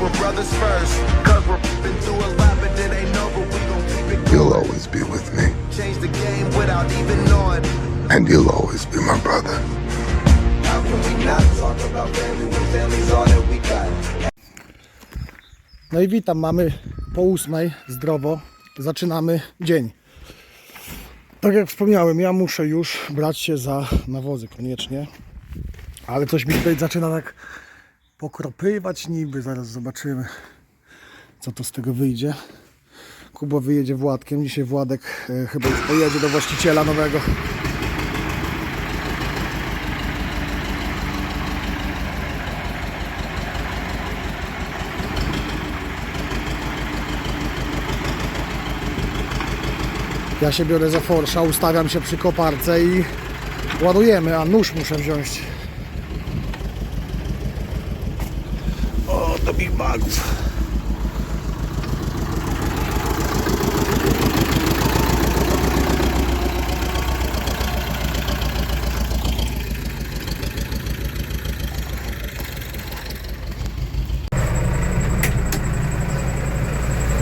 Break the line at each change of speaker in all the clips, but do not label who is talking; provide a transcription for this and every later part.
we're brothers first. Cause we're been through a lot, but it ain't over. We gon' keep it
You'll always be with me,
change the game without even knowing.
and you'll always be my brother.
How can we not talk about family when family's all that we got?
No i witam, mamy po ósmej, zdrowo, zaczynamy dzień. Tak jak wspomniałem, ja muszę już brać się za nawozy koniecznie, ale coś mi tutaj zaczyna tak pokropywać niby, zaraz zobaczymy co to z tego wyjdzie. Kuba wyjedzie Władkiem, dzisiaj Władek e, chyba już pojedzie do właściciela nowego. Ja się biorę za forsza, ustawiam się przy koparce i ładujemy, a nóż muszę wziąć. O, do Big Bagów.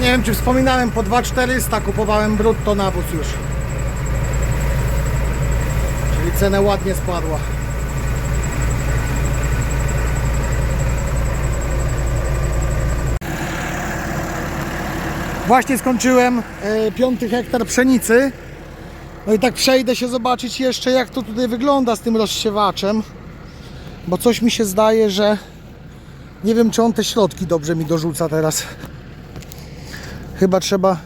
Nie wiem czy wspominałem, po 2400 kupowałem brutto nawóz już. Czyli cena ładnie spadła. Właśnie skończyłem e, piąty hektar pszenicy. No i tak przejdę się zobaczyć jeszcze jak to tutaj wygląda z tym rozsiewaczem. Bo coś mi się zdaje, że nie wiem czy on te środki dobrze mi dorzuca teraz. Chyba trzeba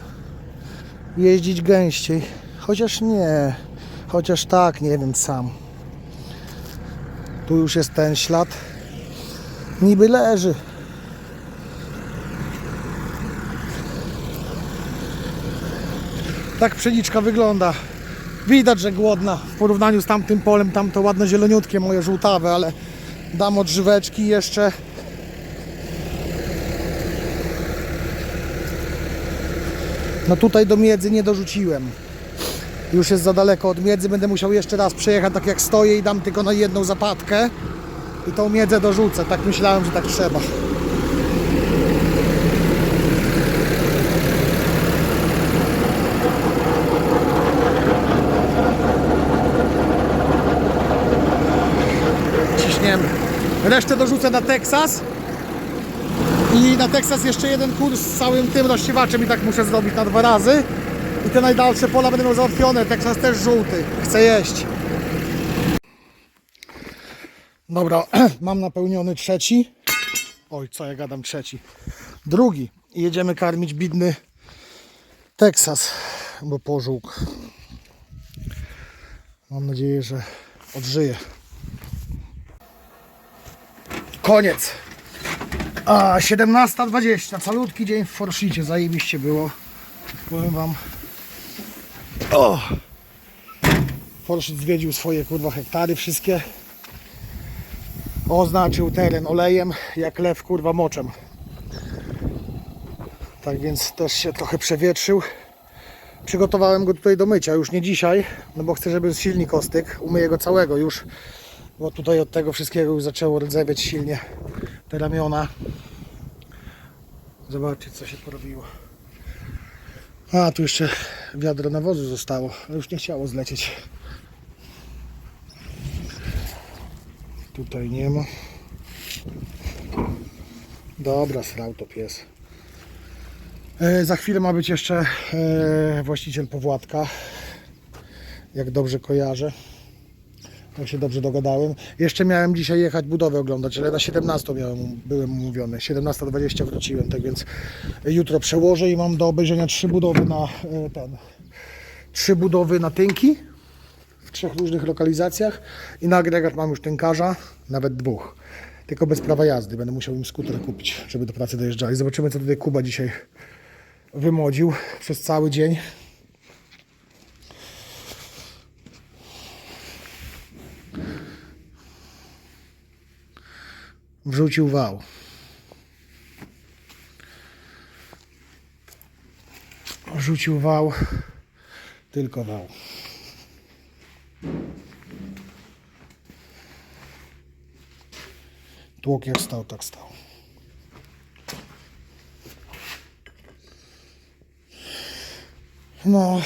jeździć gęściej. Chociaż nie. Chociaż tak, nie wiem sam. Tu już jest ten ślad. Niby leży. Tak pszeniczka wygląda. Widać, że głodna. W porównaniu z tamtym polem, tam to ładne zieloniutkie moje żółtawe, ale dam odżyweczki jeszcze. No tutaj do miedzy nie dorzuciłem. Już jest za daleko od miedzy, będę musiał jeszcze raz przejechać tak jak stoję i dam tylko na jedną zapadkę i tą miedzę dorzucę. Tak myślałem, że tak trzeba. Ciśniemy. Resztę dorzucę na Teksas. I na Teksas jeszcze jeden kurs z całym tym rozsiewaczem i tak muszę zrobić na dwa razy. I te najdalsze pola będą załatwione. Teksas też żółty. Chcę jeść. Dobra, mam napełniony trzeci. Oj, co ja gadam trzeci. Drugi. I jedziemy karmić bidny Teksas, bo pożółkł. Mam nadzieję, że odżyje. Koniec. A 17.20, calutki dzień w Forszicie, zajebiście było. Powiem wam. O! Forszit zwiedził swoje kurwa hektary wszystkie. Oznaczył teren olejem, jak lew kurwa moczem. Tak więc też się trochę przewietrzył. Przygotowałem go tutaj do mycia, już nie dzisiaj, no bo chcę, żeby silnik ostygł. Umyję go całego już, bo tutaj od tego wszystkiego już zaczęło rdzewieć silnie te ramiona. Zobaczcie co się porobiło. A tu jeszcze wiadro nawozu zostało, ale już nie chciało zlecieć. Tutaj nie ma. Dobra, srał to pies. E, za chwilę ma być jeszcze e, właściciel powładka. Jak dobrze kojarzę. Jak się dobrze dogadałem. Jeszcze miałem dzisiaj jechać budowę oglądać, ale na 17 miałem, byłem umówiony. 17.20 wróciłem, tak więc jutro przełożę i mam do obejrzenia trzy budowy na e, ten. Trzy budowy na tynki w trzech różnych lokalizacjach i na agregat mam już tynkarza, nawet dwóch. Tylko bez prawa jazdy. Będę musiał im skuter kupić, żeby do pracy dojeżdżali. Zobaczymy, co tutaj Kuba dzisiaj wymodził przez cały dzień. wrzucił wał. Rzucił wał, tylko wał. Tłok jak stał, tak stał. No,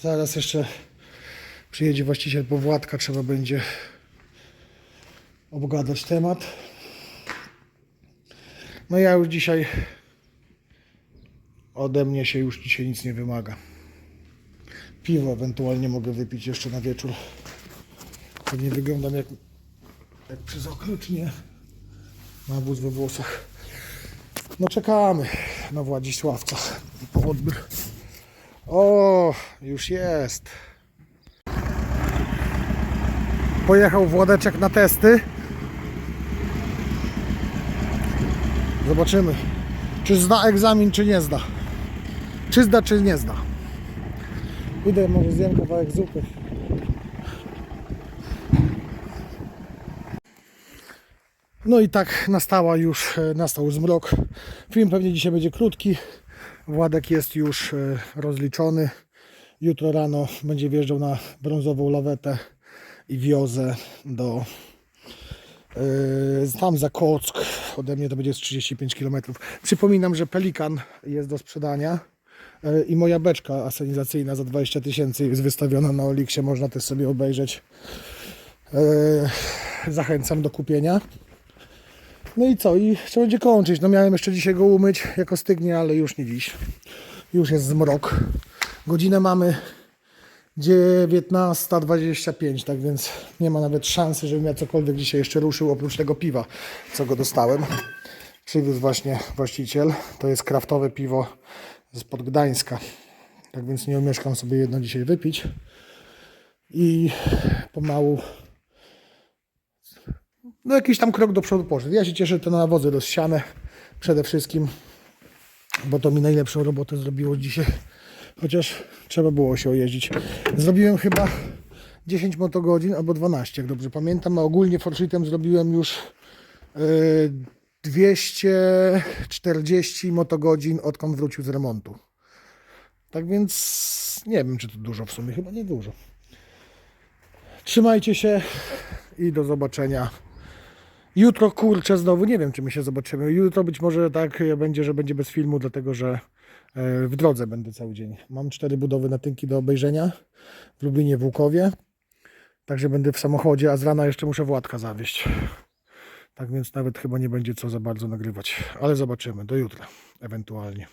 zaraz jeszcze przyjedzie właściciel powładka, trzeba będzie obgadać temat. No ja już dzisiaj ode mnie się już dzisiaj nic nie wymaga. Piwo ewentualnie mogę wypić jeszcze na wieczór. Pewnie wyglądam jak, jak przez okrucz, nie? Nawóz we włosach. No czekamy na Władysławca po. O, już jest. Pojechał Władeczek na testy. Zobaczymy, czy zda egzamin, czy nie zda. Czy zda, czy nie zda. Idę, może zjem kawałek zupy. No i tak nastała już, e, nastał zmrok. Film pewnie dzisiaj będzie krótki. Władek jest już e, rozliczony. Jutro rano będzie wjeżdżał na brązową lawetę i wiozę do tam za Kock. Ode mnie to będzie z 35 km. Przypominam, że Pelikan jest do sprzedania e, i moja beczka asenizacyjna za 20 tysięcy jest wystawiona na Oliksie. Można też sobie obejrzeć. E, Zachęcam do kupienia. No i co? I trzeba będzie kończyć. No miałem jeszcze dzisiaj go umyć, jako stygnie, ale już nie dziś. Już jest zmrok. Godzinę mamy 19.25, tak więc nie ma nawet szansy, żebym ja cokolwiek dzisiaj jeszcze ruszył, oprócz tego piwa, co go dostałem. Przywiózł właśnie właściciel. To jest kraftowe piwo spod Gdańska. Tak więc nie omieszkam sobie jedno dzisiaj wypić. I pomału no jakiś tam krok do przodu poszedł. Ja się cieszę, że te nawozy rozsiane przede wszystkim, bo to mi najlepszą robotę zrobiło dzisiaj. Chociaż trzeba było się ojeździć. Zrobiłem chyba 10 motogodzin albo 12, jak dobrze pamiętam, a ogólnie forshitem zrobiłem już yy, 240 motogodzin odkąd wrócił z remontu. Tak więc nie wiem, czy to dużo w sumie, chyba nie dużo. Trzymajcie się i do zobaczenia. Jutro kurczę znowu, nie wiem czy my się zobaczymy. Jutro być może tak będzie, że będzie bez filmu, dlatego że e, w drodze będę cały dzień. Mam cztery budowy na tynki do obejrzenia w Lublinie, w Łukowie. Także będę w samochodzie, a z rana jeszcze muszę Władka zawieźć. Tak więc nawet chyba nie będzie co za bardzo nagrywać. Ale zobaczymy. Do jutra ewentualnie.